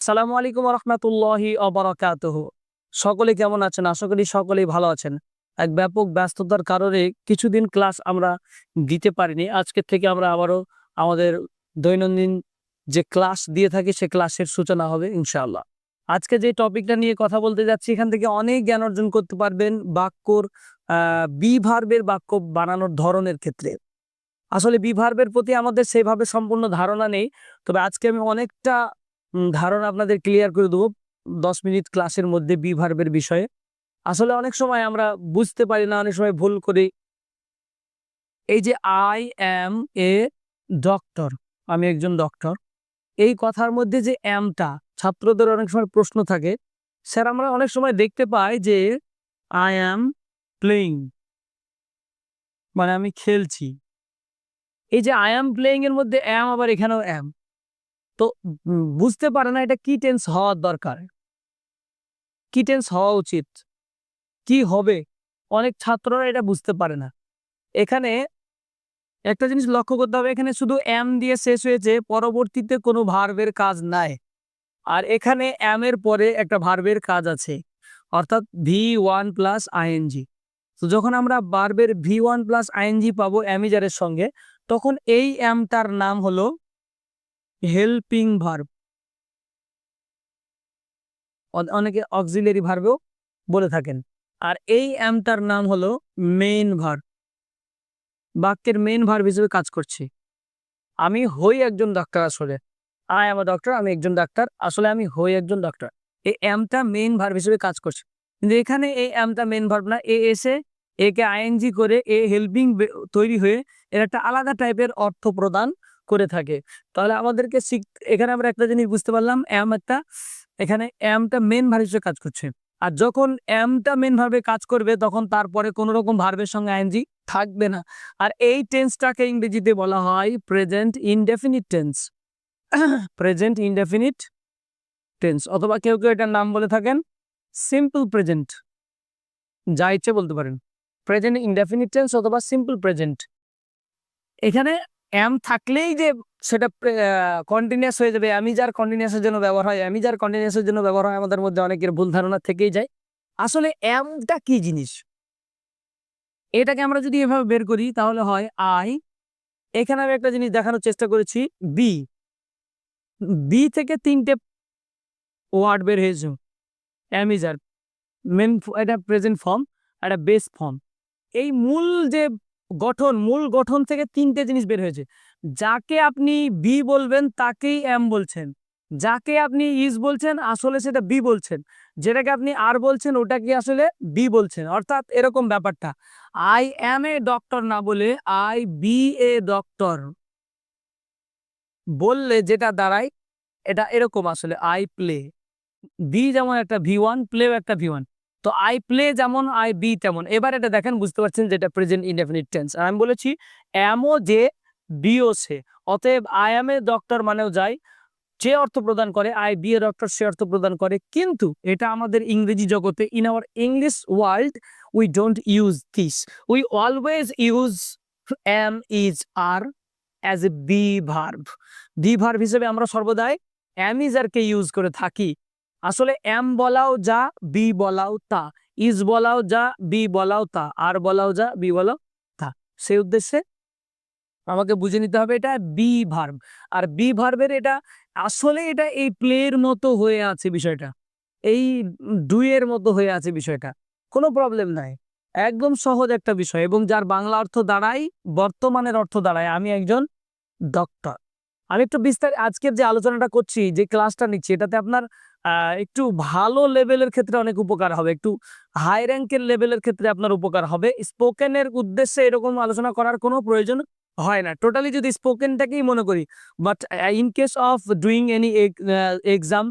সালামু আলাইকুম রহমতুল্লাহি অবরাকাতুহ সকলে কেমন আছেন? আশা করি সকলেই ভালো আছেন। এক ব্যাপক ব্যস্ততার কারণে কিছুদিন ক্লাস আমরা দিতে পারিনি। আজকের থেকে আমরা আবারও আমাদের দৈনন্দিন যে ক্লাস দিয়ে থাকি, সে ক্লাসের সূচনা হবে, ইনশাআল্লাহ। আজকে যে টপিকটা নিয়ে কথা বলতে যাচ্ছি, এখান থেকে অনেক জ্ঞান অর্জন করতে পারবেন বাক্যর আহ বি ভার্বের বাক্য বানানোর ধরনের ক্ষেত্রে। আসলে বি ভার্বের প্রতি আমাদের সেভাবে সম্পূর্ণ ধারণা নেই, তবে আজকে আমি অনেকটা ধারণা আপনাদের ক্লিয়ার করে দেবো। দশ মিনিট ক্লাসের মধ্যে বি ভার্বের বিষয়ে। আসলে অনেক সময় আমরা বুঝতে পারি না, অনেক সময় ভুল করি। এই যে আই অ্যাম এ ডক্টর আমি একজন ডক্টর এই কথার মধ্যে যে অ্যামটা ছাত্রদের অনেক সময় প্রশ্ন থাকে। স্যার, আমরা অনেক সময় দেখতে পাই যে আই অ্যাম প্লেইং মানে আমি খেলছি। এই যে আই অ্যাম প্লেইং এর মধ্যে অ্যাম আবার এখানেও অ্যাম তো বুঝতে পারে না এটা কি টেন্স হওয়ার দরকার। কি টেন্স হওয়া উচিত? কি হবে? অনেক ছাত্ররা এটা বুঝতে পারে না। এখানে একটা জিনিস লক্ষ্য করতে হবে, এখানে শুধু এম দিয়ে শেষ হয়েছে, পরবর্তীতে কোনো ভার্বের কাজ নাই। আর এখানে এম এর পরে একটা ভার্বের কাজ আছে, অর্থাৎ ভি ওয়ান প্লাস আইএনজি তো যখন আমরা ভার্বের ভি ওয়ান প্লাস আইএনজি পাবো অ্যামিজারের সঙ্গে, তখন এই এমটার নাম হলো হেল্পিং ভার্ব। অনেকে অক্সিলারি ভার্বেও বলে থাকেন। আর এই অ্যামটার নাম হলো মেইন ভার্ব। বাক্যের মেইন ভার্ব হিসেবে কাজ করছে। আমি হই একজন ডাক্তার আসলে। আই আমার ডক্টর, আমি একজন ডাক্তার। আসলে আমি হই একজন ডাক্তার। এই অ্যামটা মেইন ভার্ব হিসেবে কাজ করছে। কিন্তু এখানে এই অ্যামটা মেইন ভার্ব না, এ এসে একে আইএনজি করে এ হেল্পিং তৈরি হয়ে এর একটা আলাদা টাইপের অর্থ প্রদান করে থাকে। তাহলে আমাদেরকে এখানে আমরা একটা জিনিস বুঝতে পারলাম এম একটা, এখানে অ্যামটা মেন ভার হিসেবে কাজ করছে। আর যখন এমটা মেন ভার্বে কাজ করবে, তখন তারপরে কোনো রকম ভার্বের সঙ্গে আইএনজি থাকবে না। আর এই টেন্সটাকে ইংরেজিতে বলা হয় present indefinite tense present indefinite tense অথবা কেউ কেউ এটার নাম বলে থাকেন সিম্পল প্রেজেন্ট যা ইচ্ছে বলতে পারেন। প্রেজেন্ট ইনডেফিনিট টেন্স অথবা সিম্পল প্রেজেন্ট এখানে অ্যাম থাকলেই যে সেটা কন্টিনিউয়াস হয়ে যাবে। আমি যার কন্টিনিউয়াসের জন্য ব্যবহার হয়, আমি যার কন্টিনিউয়াসের জন্য ব্যবহার হয়, আমাদের মধ্যে অনেকের ভুল ধারণা থেকেই যায়। আসলে অ্যামটা কি জিনিস? এটাকে আমরা যদি এভাবে বের করি, তাহলে হয় আই এখানে আমি একটা জিনিস দেখানোর চেষ্টা করেছি বি বি থেকে তিনটে ওয়ার্ড বের হয়েছে। অ্যামিজার মেন এটা প্রেজেন্ট ফর্ম একটা বেস ফর্ম এই মূল যে গঠন, মূল গঠন থেকে তিনটে জিনিস বের হয়েছে। যাকে আপনি বি বলবেন, তাকেই এম বলছেন। যাকে আপনি ইজ বলছেন, আসলে সেটা বি বলছেন। যেটাকে আপনি আর বলছেন ওটা কি আসলে বি বলছেন। অর্থাৎ এরকম ব্যাপারটা। আই এম এ ডক্টর না বলে আই বি এ ডক্টর বললে যেটা দাঁড়ায়, এটা এরকম আসলে আই প্লে বি যেমন একটা ভি ওয়ান প্লেও একটা ভি ওয়ান তো আই প্লে যেমন আই বি তেমন। এবার এটা দেখেন, বুঝতে পারছেন যেটা প্রেজেন্ট ইনডেফিনিট টেন্স আর আমি বলেছি এমও যে বিও সে। অতএব আই এম এ ডক্টর মানেও যায়, যে অর্থ প্রদান করে আই বি এ ডক্টর সে অর্থ প্রদান করে। কিন্তু এটা আমাদের ইংরেজি জগতে in our English world we don't use this we always use am is are as a be verb be verb হিসেবে আমরা সর্বদাই এম ইজ আরকে ইউজ করে থাকি। আসলে এম বলাও যা, বি বলাও তা। ইজ বলাও যা, বি বলাও তা। আর বলাও যা, বি বলাও তা। সেই উদ্দেশ্যে আমাকে বুঝে নিতে হবে এটা বি ভার্ব। আর বি ভার্বের এটা, আসলে এটা এই প্লের মতো হয়ে আছে বিষয়টা। এই ডুয়ের মতো হয়ে আছে বিষয়টা। কোনো প্রবলেম নাই। একদম সহজ একটা বিষয় এবং যার বাংলা অর্থ দাঁড়ায়, বর্তমানের অর্থ দাঁড়ায়। আমি একজন ডক্টর আমি একটু বিস্তার, আজকের যে আলোচনাটা করছি, যে ক্লাসটা নিচ্ছি, এটাতে আপনার একটু ভালো লেভেলের ক্ষেত্রে অনেক উপকার হবে। একটু হাই র্যাঙ্কের লেভেলের ক্ষেত্রে আপনার উপকার হবে। স্পোকেনের উদ্দেশ্যে এরকম আলোচনা করার কোনো প্রয়োজন হয় না। টোটালি যদি স্পোকেনটাকেই মনে করি but in case of doing any exam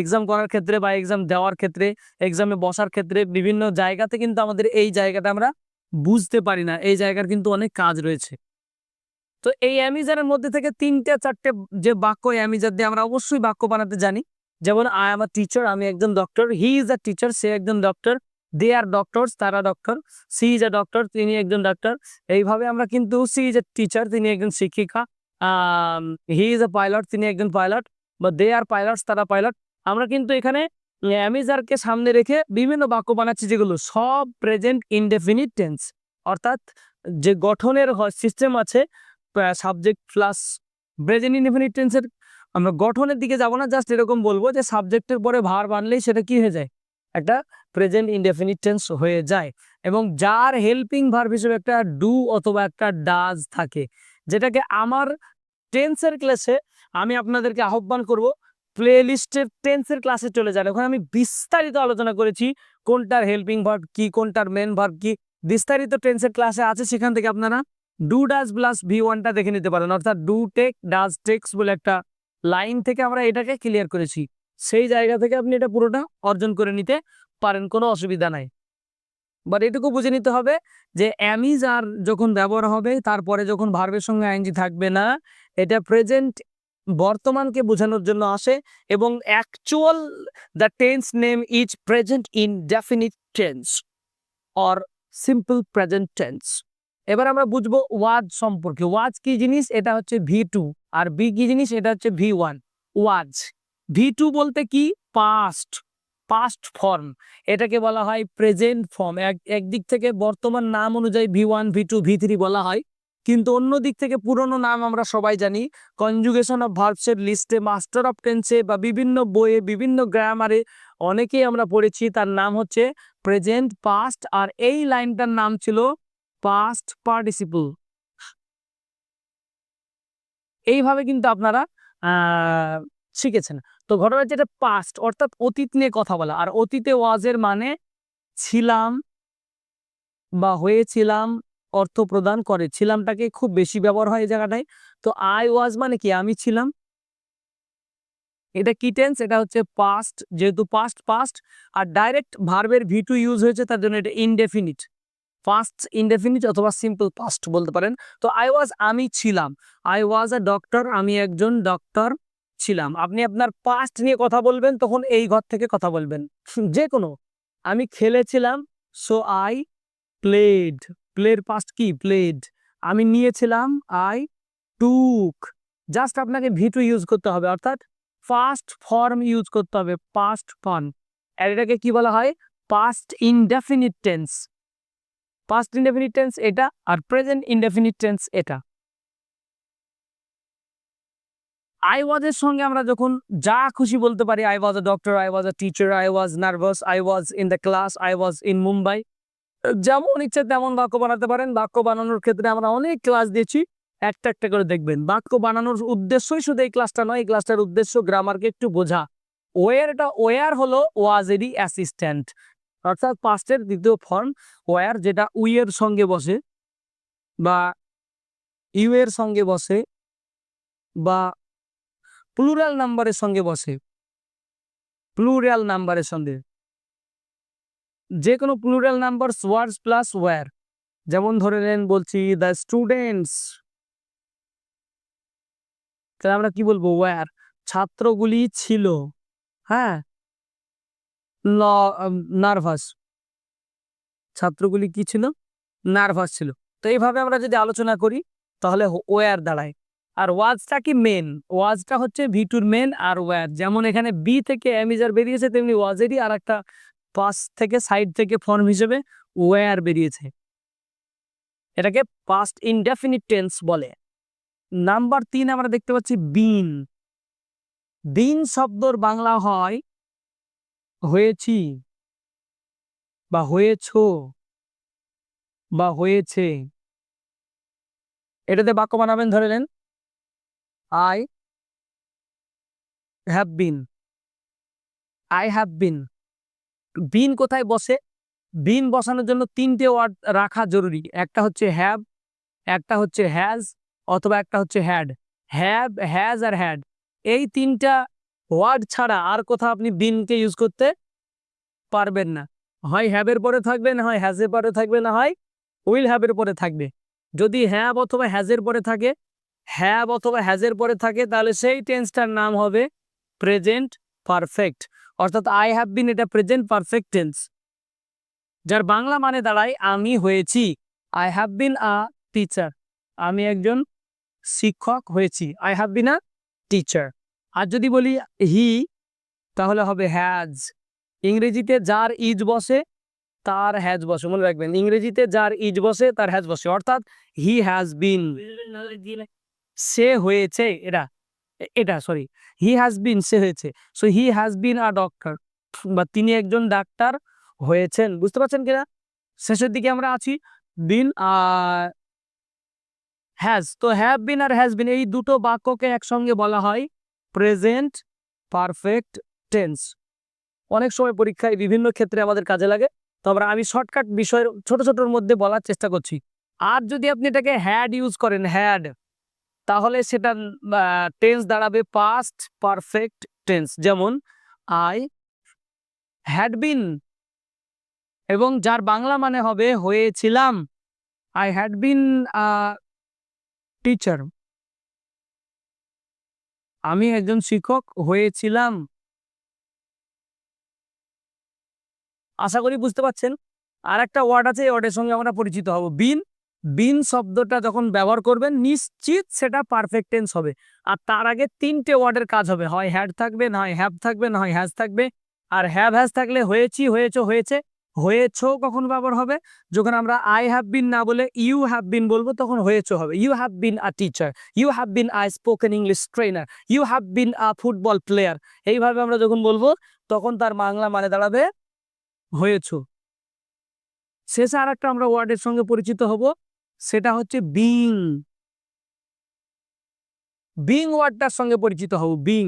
exam করার ক্ষেত্রে বা এক্সাম দেওয়ার ক্ষেত্রে এক্সামে বসার ক্ষেত্রে বিভিন্ন জায়গাতে কিন্তু আমাদের এই জায়গাটা আমরা বুঝতে পারি না। এই জায়গার কিন্তু অনেক কাজ রয়েছে। তো এই অ্যামিজারের মধ্যে থেকে তিনটে চারটে যে বাক্য অ্যামিজার দিয়ে আমরা অবশ্যই বাক্য বানাতে জানি। যেমন আই এম আ টিচার, আমি একজন doctor he is a teacher সে একজন ডক্টর দে আর ডক্টরস তারা doctor she is a doctor তিনি একজন ডক্টর এইভাবে আমরা কিন্তু সি ইজ এ টিচার তিনি একজন শিক্ষিকা হি ইজ আ পাইলট তিনি একজন পাইলট বা দে আর পাইলটস তারা পাইলট আমরা কিন্তু এখানে অ্যামিজারকে সামনে রেখে বিভিন্ন বাক্য বানাচ্ছি, যেগুলো সব প্রেজেন্ট ইনডেফিনিট টেন্স অর্থাৎ যে গঠনের সিস্টেম আছে সাবজেক্ট প্লাস প্রেজেন্ট ইনডেফিনিট টেন্সের আমরা গঠনের দিকে যাব না জাস্ট এরকম বলব যে সাবজেক্টের পরে ভার বানলেই সেটা কি হয়ে যায়? একটা প্রেজেন্ট ইনডেফিনিট টেন্স হয়ে যায় এবং যার হেল্পিং ভার্ব হিসেবে একটা ডু অথবা একটা ডাজ থাকে, যেটাকে আমার টেন্সের ক্লাসে আমি আপনাদেরকে আহ্বান করব প্লে লিস্টের টেন্সের ক্লাসে চলে যান। ওখানে আমি বিস্তারিত আলোচনা করেছি, কোনটার হেল্পিং ভার্ব কি, কোনটার মেন ভার্ব কি, বিস্তারিত টেন্সের ক্লাসে আছে সেখান থেকে আপনারা ডু ডাজ প্লাস ভি ওয়ানটা দেখে নিতে পারেন। অর্থাৎ ডু টেক ডাজ টেক্স বলে একটা লাইন থেকে আমরা এটাকে ক্লিয়ার করেছি। সেই জায়গা থেকে আপনি এটা পুরোটা অর্জন করে নিতে পারেন, কোনো অসুবিধা নাই। বাট এটুকু বুঝে নিতে হবে যে অ্যামিজ আর যখন ব্যবহার হবে, তারপরে যখন ভার্বের সঙ্গে আইনজি থাকবে না, এটা প্রেজেন্ট বর্তমানকে বোঝানোর জন্য আসে এবং actually the tense name is present indefinite tense or simple present tense. এবার আমরা বুঝব ওয়াজ সম্পর্কে। ওয়াজ কি জিনিস? এটা হচ্ছে ভি টু আর বি কি জিনিস? এটা হচ্ছে V one was. V two বলতে কি? পাস্ট পাস্ট ফর্ম এটাকে বলা হয় প্রেজেন্ট ফর্ম এক, একদিক থেকে বর্তমান নাম অনুযায়ী V one V two V three বলা হয়। কিন্তু অন্য দিক থেকে পুরনো নাম আমরা সবাই জানি। কনজুগেশন অফ ভার্বসের লিস্টে মাস্টার অফ টেন্সে বা বিভিন্ন বইয়ে, বিভিন্ন গ্রামারে অনেকেই আমরা পড়েছি। তার নাম হচ্ছে প্রেজেন্ট পাস্ট আর এই লাইনটার নাম ছিল পাস্ট পার্টিসিপল এইভাবে কিন্তু আপনারা শিখেছেন। তো ঘটনা যেটা পাস্ট অর্থাৎ অতীত নিয়ে কথা বলা। আর অতীতে ওয়াজের মানে ছিলাম বা হয়েছিলাম, অর্থ প্রদান করে। ছিলামটাকে খুব বেশি ব্যবহার হয় এই জায়গাটায়। তো আই ওয়াজ মানে কি? আমি ছিলাম। এটা কি টেন্স এটা হচ্ছে পাস্ট যেহেতু পাস্ট পাস্ট আর ডাইরেক্ট ভার্বের ভি টু ইউজ হয়েছে, তার জন্য এটা ইনডেফিনিট পাস্ট ইনডেফিনিট অথবা সিম্পল পাস্ট বলতে পারেন। তো আই ওয়াজ আমি ছিলাম। আই ওয়াজ আ ডক্টর আমি একজন ডক্টর ছিলাম। আপনি আপনার পাস্ট নিয়ে কথা বলবেন, তখন এই ঘর থেকে কথা বলবেন। যে কোনো আমি খেলেছিলাম সো আই প্লেড প্লের পাস্ট কি? প্লেড আমি নিয়েছিলাম আই টুক জাস্ট আপনাকে ভি টু ইউজ করতে হবে, অর্থাৎ ফার্স্ট ফর্ম ইউজ করতে হবে পাস্ট ফর্ম আর এটাকে কি বলা হয়? Past indefinite tense past indefinite tense এটা আর প্রেজেন্ট ইনডেফিনিট টেন্স এটা আই ওয়াজের সঙ্গে আমরা যখন যা খুশি বলতে পারি I was a doctor I was a teacher I was nervous I was in the class I was in Mumbai যেমন ইচ্ছে তেমন বাক্য বানাতে পারেন, বাক্য বানানোর ক্ষেত্রে আমরা অনেক ক্লাস দিয়েছি, একটা একটা করে দেখবেন। বাক্য বানানোর উদ্দেশ্যই শুধু এই ক্লাসটা নয়, এই ক্লাসটার উদ্দেশ্য গ্রামারকে একটু বোঝা। ওয়ার এটা ওয়ার হলো ওয়াজ এরই অ্যাসিস্ট্যান্ট অর্থাৎ পাস্টের দ্বিতীয় ফর্ম ওয়ার যেটা উইয়ের সঙ্গে বসে বা ইউ এর সঙ্গে বসে বা প্লুরাল নাম্বারের সঙ্গে বসে প্লুরাল নাম্বারের সঙ্গে। যে কোনো plural number words plus were যেমন ধরে নেন বলছি দ্য স্টুডেন্টস তাহলে আমরা কি বলব? ওয়ার ছাত্রগুলি ছিল হ্যাঁ? নার্ভাস ছাত্রগুলি কি ছিল? নার্ভাস ছিল। তো এইভাবে আমরা যদি আলোচনা করি, তাহলে ওয়ার দাঁড়ায়। আর ওয়াজটা কি মেন ওয়াজটা হচ্ছে ভিটুর মেন আর ওয়ার যেমন এখানে বি থেকে অ্যামিজার বেরিয়েছে, তেমনি ওয়াজেরই আর একটা পাস থেকে সাইড থেকে ফর্ম হিসেবে ওয়ার বেরিয়েছে। এটাকে পাস্ট ইনডেফিনিট টেন্স বলে। নাম্বার তিন আমরা দেখতে পাচ্ছি বিন বিন শব্দর বাংলা হয় হয়েছি বা হয়েছ বা হয়েছে। এটাতে বাক্য বানাবেন, ধরে নেন। I have been I have been been কোথায় বসে? বিন বসানোর জন্য তিনটে ওয়ার্ড রাখা জরুরি। একটা হচ্ছে হ্যাভ একটা হচ্ছে হ্যাজ অথবা একটা হচ্ছে হ্যাড হ্যাভ হ্যাজ আর হ্যাড এই তিনটা ওয়ার্ড ছাড়া আর কোথাও আপনি বিনকে ইউজ করতে পারবেন না। হয় হ্যাবের পরে থাকবে না, হয় হ্যাজের পরে থাকবে না, হয় উইল হ্যাবের পরে থাকবে। যদি হ্যাব অথবা হ্যাজের পরে থাকে হ্যাব অথবা হ্যাজের পরে থাকে, তাহলে সেই টেন্সটার নাম হবে প্রেজেন্ট পারফেক্ট অর্থাৎ আই হ্যাভ বিন এটা প্রেজেন্ট পারফেক্ট টেন্স যার বাংলা মানে দাঁড়ায়, আমি হয়েছি। I have been a teacher আমি একজন শিক্ষক হয়েছি। I have been a teacher আর যদি বলি হি তাহলে হবে হ্যাজ ইংরেজিতে যার ইজ বসে, তার হ্যাজ বসে। মনে রাখবেন, ইংরেজিতে যার ইজ বসে, তার হ্যাজ বসে। অর্থাৎ হি হ্যাজ বিন সে হয়েছে, এটা এটা সরি হি হ্যাজ বিন সে হয়েছে। So he has been a doctor বা তিনি একজন ডাক্তার হয়েছেন। বুঝতে পারছেন কিনা? শেষের দিকে আমরা আছি। বিন আর হ্যাজ তো হ্যাভ বিন আর হ্যাজ বিন এই দুটো বাক্যকে একসঙ্গে বলা হয় প্রেজেন্ট পারফেক্ট টেন্স অনেক সময় পরীক্ষায় বিভিন্ন ক্ষেত্রে আমাদের কাজে লাগে, তো আমরা আমি শর্টকাট বিষয়ের ছোট ছোটর মধ্যে বলার চেষ্টা করছি। আর যদি আপনি এটাকে হ্যাড ইউজ করেন হ্যাড তাহলে সেটা টেন্স দাঁড়াবে পাস্ট পারফেক্ট টেন্স যেমন আই হ্যাড বিন এবং যার বাংলা মানে হবে, হয়েছিলাম। আই হ্যাড বিন টিচার আমি একজন শিক্ষক হয়েছিলাম। আশা করি বুঝতে পারছেন। আর একটা ওয়ার্ড আছে, এই ওয়ার্ডের সঙ্গে আমরা পরিচিত হব। বিন বিন শব্দটা যখন ব্যবহার করবেন, নিশ্চিত সেটা পারফেক্ট টেন্স হবে। আর তার আগে তিনটে ওয়ার্ডের কাজ হবে। হয় হ্যাড থাকবে, না হয় হ্যাভ থাকবে, না হয় হ্যাজ থাকবে। আর হ্যাভ হ্যাজ থাকলে হয়েছি, হয়েছো, হয়েছে হয়েছো কখন ব্যবহার হবে? যখন আমরা আই হ্যাভ বিন না বলে ইউ হ্যাভ বিন বলব, তখন হয়েছো হবে। You have been a teacher you have been I spoken English trainer you have been a football player এইভাবে আমরা যখন বলব, তখন তার বাংলা মানে দাঁড়াবে হয়েছো। শেষে আর একটা আমরা ওয়ার্ডের সঙ্গে পরিচিত হব, সেটা হচ্ছে বিং বিং ওয়ার্ডটার সঙ্গে পরিচিত হব বিং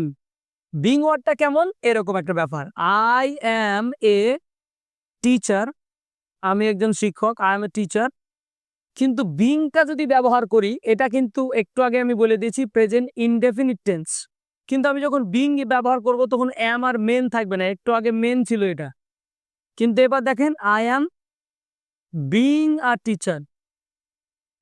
বিং ওয়ার্ডটা কেমন? এরকম একটা ব্যাপার। আই অ্যাম এ টিচার আমি একজন শিক্ষক আই এম এ টিচার কিন্তু বিংটা যদি ব্যবহার করি, এটা কিন্তু একটু আগে আমি বলে দিয়েছি প্রেজেন্ট ইনডেফিনিট টেন্স কিন্তু আমি যখন বিং ব্যবহার করব, তখন অ্যাম আর মেন থাকবে না, একটু আগে মেন ছিল এটা। কিন্তু এবার দেখেন I am being a teacher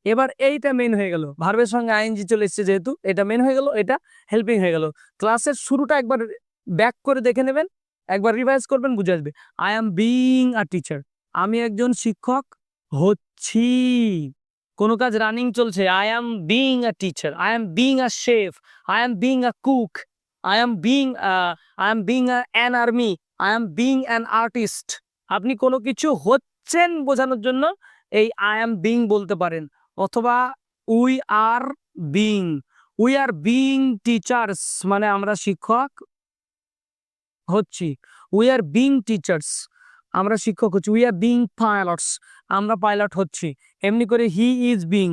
এবার এইটা মেন হয়ে গেল। ভার্বের সঙ্গে আইএনজি চলে এসছে যেহেতু, এটা মেন হয়ে গেল, এটা হেল্পিং হয়ে গেল। ক্লাসের শুরুটা একবার ব্যাক করে দেখে নেবেন। একবার রিভাইজ করবেন, বুঝে আসবে। I am being a teacher আমি একজন শিক্ষক হচ্ছি। কোনো কাজ রানিং চলছে। I am being a teacher I am being a chef I am being a cook I am being I am being an army I am being an artist আপনি কোনো কিছু হচ্ছেন বোঝানোর জন্য এই আই অ্যাম বিং বলতে পারেন। অথবা we are being we are being teachers মানে আমরা শিক্ষক হচ্ছি। উই আর বিং টিচার্স আমরা শিক্ষক হচ্ছি। উই আর বিং পাইলটস আমরা পাইলট হচ্ছি। এমনি করে হি ইজ বিং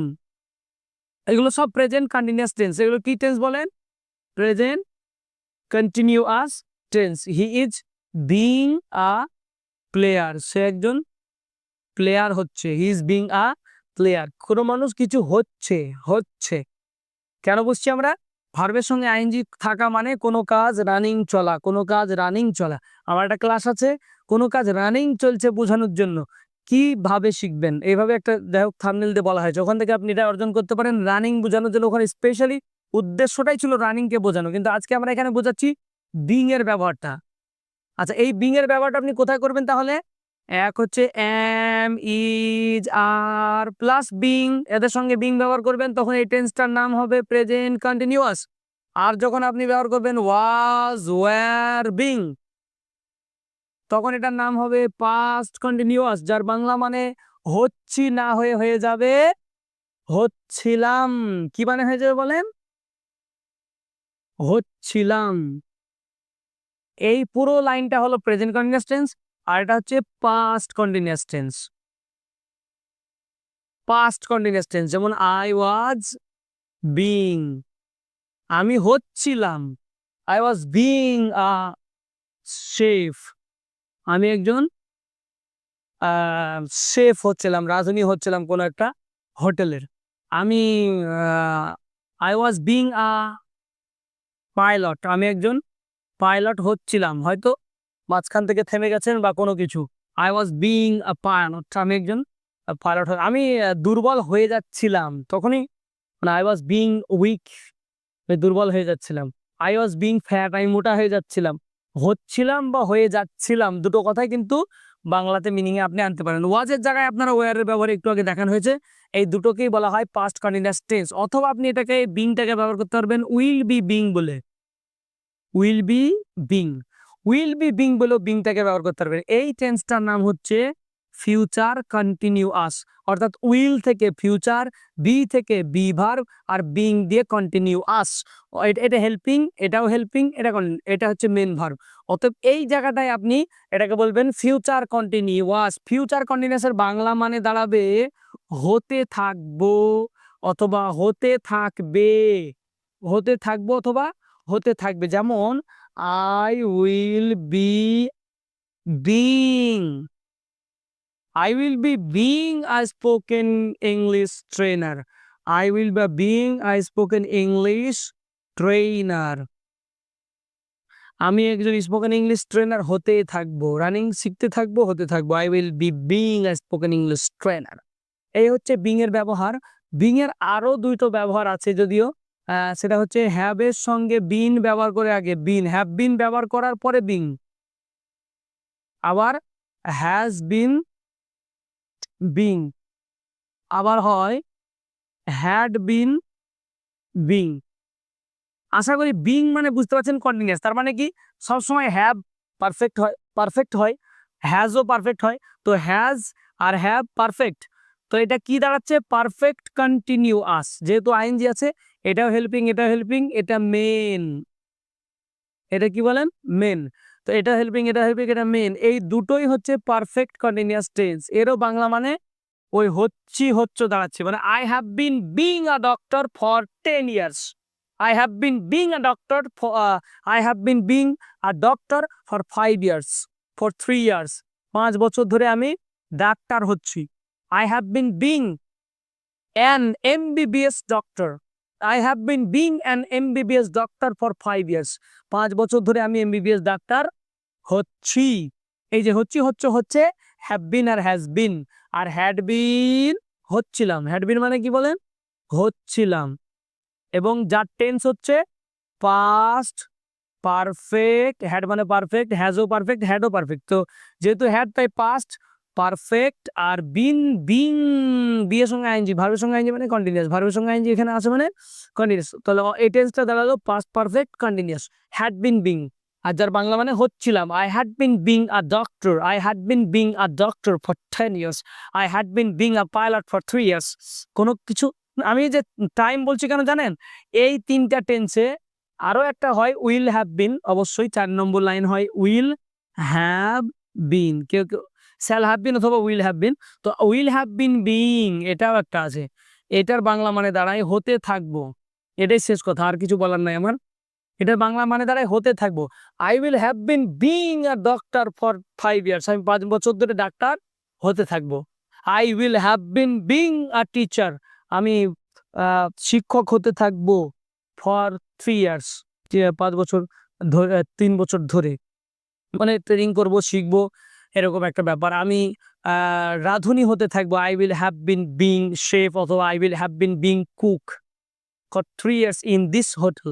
এগুলো সব প্রেজেন্ট কন্টিনিউয়াস টেন্স এগুলো কি টেন্স বলেন? Present continuous tense he is being a player সে একজন প্লেয়ার হচ্ছে। He is being a player কোনো মানুষ কিছু হচ্ছে হচ্ছে। কেন বুঝছি আমরা? ভার্বের সঙ্গে আইনজি থাকা মানে কোনো কাজ রানিং চলা, কোনো কাজ রানিং চলা। আমার একটা ক্লাস আছে, কোনো কাজ রানিং চলছে বোঝানোর জন্য। কীভাবে শিখবেন? এইভাবে একটা, যাই হোক থামনেল দিয়ে বলা হয়েছে ওখান থেকে আপনি এটা অর্জন করতে পারেন, রানিং বোঝানোর জন্য ওখানে স্পেশালি উদ্দেশ্যটাই ছিল রানিংকে বোঝানো। কিন্তু আজকে আমরা এখানে বোঝাচ্ছি বিং এর ব্যবহারটা। আচ্ছা এই বিং এর ব্যবহারটা আপনি কোথায় করবেন তাহলে? এক হচ্ছে am is are plus being এদের সঙ্গে বিং ব্যবহার করবেন, তখন এই টেন্সটার নাম হবে প্রেজেন্ট কন্টিনিউয়াস আর যখন আপনি ব্যবহার করবেন ওয়াজ ওয়ার বিং তখন এটার নাম হবে পাস্ট কন্টিনিউয়াস যার বাংলা মানে হচ্ছি না হয়ে হয়ে যাবে, হচ্ছিলাম। কি মানে হয়ে যাবে বলেন? হচ্ছিলাম। এই পুরো লাইনটা হলো প্রেজেন্ট কন্টিনিউয়াস টেন্স আর এটা হচ্ছে past continuous tense past continuous tense যেমন আই ওয়াজ বিং আমি হচ্ছিলাম I was being a chef আমি একজন শেফ হচ্ছিলাম, রাঁধুনি হচ্ছিলাম কোনো একটা হোটেলের। আমি I was being a pilot আমি একজন পাইলট হচ্ছিলাম, হয়তো মাঝখান থেকে থেমে গেছেন বা কোনো কিছু। I was being a pilot আমি একজন পাইলট আমি দুর্বল হয়ে যাচ্ছিলাম তখনই। মানে আই ওয়াজ বিং উইক দুর্বল হয়ে যাচ্ছিলাম। আই ওয়াজ বিং ফ্যাট আমি মোটা হয়ে যাচ্ছিলাম। হচ্ছিলাম বা হয়ে যাচ্ছিলাম দুটো কথাই কিন্তু বাংলাতে মিনিংয়ে আপনি আনতে পারেন। ওয়াজের জায়গায় আপনারা ওয়ারের ব্যবহার একটু আগে দেখানো হয়েছে। এই দুটোকেই বলা হয় পাস্ট কন্টিনিউয়াস টেন্স অথবা আপনি এটাকে বিংটাকে ব্যবহার করতে পারবেন উইল বি বিং বলে। Will be being will be being বলেও বিংটাকে ব্যবহার করতে পারবেন। এই টেন্সটার নাম হচ্ছে ফিউচার কন্টিনিউয়াস অর্থাৎ উইল থেকে ফিউচার বি থেকে বি ভার্ব আর বিং দিয়ে কন্টিনিউয়াস এটা হেল্পিং এটাও হেল্পিং এটা এটা হচ্ছে মেন ভার্ব অতএব এই জায়গাটায় আপনি এটাকে বলবেন ফিউচার কন্টিনিউয়াস ফিউচার কন্টিনিউয়াসের বাংলা মানে দাঁড়াবে হতে থাকব অথবা হতে থাকবে। হতে থাকব অথবা হতে থাকবে। যেমন I will be being I will be being a spoken English trainer I will be being a spoken English trainer. আমি একজন স্পোকেন ইংলিশ ট্রেনার হতে থাকব রানিং শিখতে থাকব, হতে থাকব। I will be being a spoken English trainer এই হচ্ছে বিং এর ব্যবহার। বিং এর আরও দুটো ব্যবহার আছে যদিও। সেটা হচ্ছে হ্যাভ এর সঙ্গে বিন ব্যবহার করে আগে বিন হ্যাভ বিন ব্যবহার করার পরে বিং আবার হ্যাজ বিন বিং আবার হয় হ্যাড বিন বিং আশা করি বিং মানে বুঝতে পারছেন কন্টিনিউয়াস তার মানে কি সবসময় হ্যাভ পারফেক্ট হয় পারফেক্ট হয় হ্যাজও পারফেক্ট হয়। তো হ্যাজ আর হ্যাভ পারফেক্ট তো এটা কি দাঁড়াচ্ছে? পারফেক্ট কন্টিনিউয়াস যেহেতু আইনজি আছে এটাও হেল্পিং এটাও হেল্পিং এটা মেন এটা কি বলেন? মেন তো এটা হেল্পিং এটা হেল্পিং এটা মেন এই দুটোই হচ্ছে পারফেক্ট কন্টিনিউয়াস টেন্স এরও বাংলা মানে ওই হচ্ছি, হচ্ছ, দাঁড়াচ্ছে। মানে I have been being a doctor for ten years I have been being a doctor I have been being a doctor for five years for three years পাঁচ বছর ধরে আমি ডাক্তার হচ্ছি। I have been being an MBBS doctor I have been being an MBBS doctor for five years পাঁচ বছর ধরে আমি এমবিবিএস ডাক্তার হচ্ছি। এই যে হচ্ছি, হচ্ছে হচ্ছে হ্যাভ বিন আর হ্যাজ বিন আর হ্যাড বিন হচ্ছিলাম। হ্যাড বিন মানে কি বলেন? হচ্ছিলাম। এবং যার টেন্স হচ্ছে পাস্ট পারফেক্ট হ্যাড মানে পারফেক্ট হ্যাজও পারফেক্ট হ্যাডও পারফেক্ট তো যেহেতু হ্যাড তাই পাস্ট পারফেক্ট আর বিন বিং বিয়ের সঙ্গে আইনজি ভার্বের সঙ্গে আইনজি মানে কন্টিনিউয়াস ভার্বের সঙ্গে আইনজি এখানে আছে মানে কন্টিনিউয়াস তাহলে এই টেন্সটা দাঁড়াল past perfect continuous had been being আর যার বাংলা মানে হচ্ছিলাম। I had been being a doctor I had been being a doctor for ten years I had been being a pilot for three years কোনো কিছু, আমি যে টাইম বলছি কেন জানেন? এই তিনটা টেন্সে আরও একটা হয় উইল হ্যাভ বিন অবশ্যই চার নম্বর লাইন হয় উইল হ্যাভ বিন কেউ কেউ শ্যাল হ্যাভ বিন অথবা উইল হ্যাভ বিন তো উইল হ্যাভ বিন বিং এটাও একটা আছে। এটার বাংলা মানে দাঁড়ায় হতে থাকব। এটাই শেষ কথা, আর কিছু বলার নাই আমার। এটার বাংলা মানে দাঁড়ায় হতে থাকব। I will have been being a doctor for five years আমি পাঁচ বছর ধরে ডাক্তার হতে থাকব। I will have been being a teacher আমি শিক্ষক হতে থাকব ফর থ্রি ইয়ার্স পাঁচ বছর ধরে তিন বছর ধরে। মানে ট্রেনিং করব, শিখব। এরকম একটা ব্যাপার। আমি রাঁধুনি হতে থাকব। I will have been being chef অথবা I will have been being cook for three years in this hotel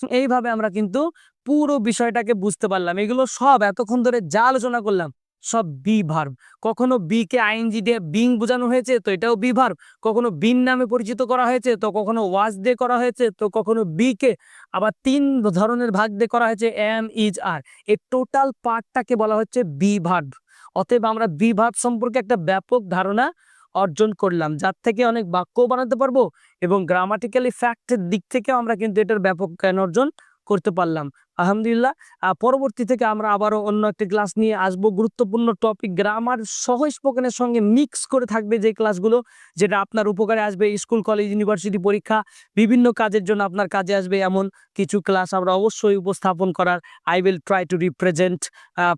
এইভাবে আমরা কিন্তু পুরো বিষয়টাকে বুঝতে পারলাম। এগুলো সব এতক্ষণ ধরে যা আলোচনা করলাম সব বি ভার্ব কখনো বি কে আইএনজি দিয়ে বিং বোঝানো হয়েছে, তো এটাও বি ভার্ব কখনো বিন নামে পরিচিত করা হয়েছে, তো কখনো ওয়াজ দিয়ে করা হয়েছে, তো কখনো বি কে। আবার তিন ধরনের ভাগ দিয়ে করা হয়েছে, এম, ইজ, আর। এই টোটাল পার্টটাকে বলা হচ্ছে বি ভার্ব অতএব আমরা বি ভার্ব সম্পর্কে একটা ব্যাপক ধারণা অর্জন করলাম, যার থেকে অনেক বাক্যও বানাতে পারব এবং গ্রামাটিক্যালি ফ্যাক্টের দিক থেকেও আমরা কিন্তু এটার ব্যাপক জ্ঞান অর্জন করতে পারলাম। আলহামদুলিল্লাহ। পরবর্তী থেকে আমরা আবারও অন্য একটি ক্লাস নিয়ে আসব। গুরুত্বপূর্ণ টপিক গ্রামার সহ স্পোকেনের সঙ্গে মিক্স করে থাকবে যে ক্লাসগুলো যেটা আপনার উপকারে আসবে। স্কুল কলেজ ইউনিভার্সিটি পরীক্ষা বিভিন্ন কাজের জন্য আপনার কাজে আসবে। এমন কিছু ক্লাস আমরা অবশ্যই উপস্থাপন করার I will try to represent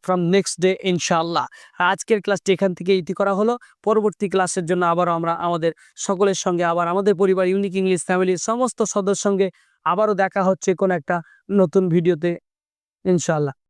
from next day ইনশাল্লাহ আজকের ক্লাসটি এখান থেকে ইতি করা হলো। পরবর্তী ক্লাসের জন্য আবারও আমরা আমাদের সকলের সঙ্গে, আবার আমাদের পরিবার ইউনিক ইংলিশ ফ্যামিলির সমস্ত সদস্যের সঙ্গে আবারও দেখা হচ্ছে কোন একটা নতুন ভিডিওতে ইনশাআল্লাহ।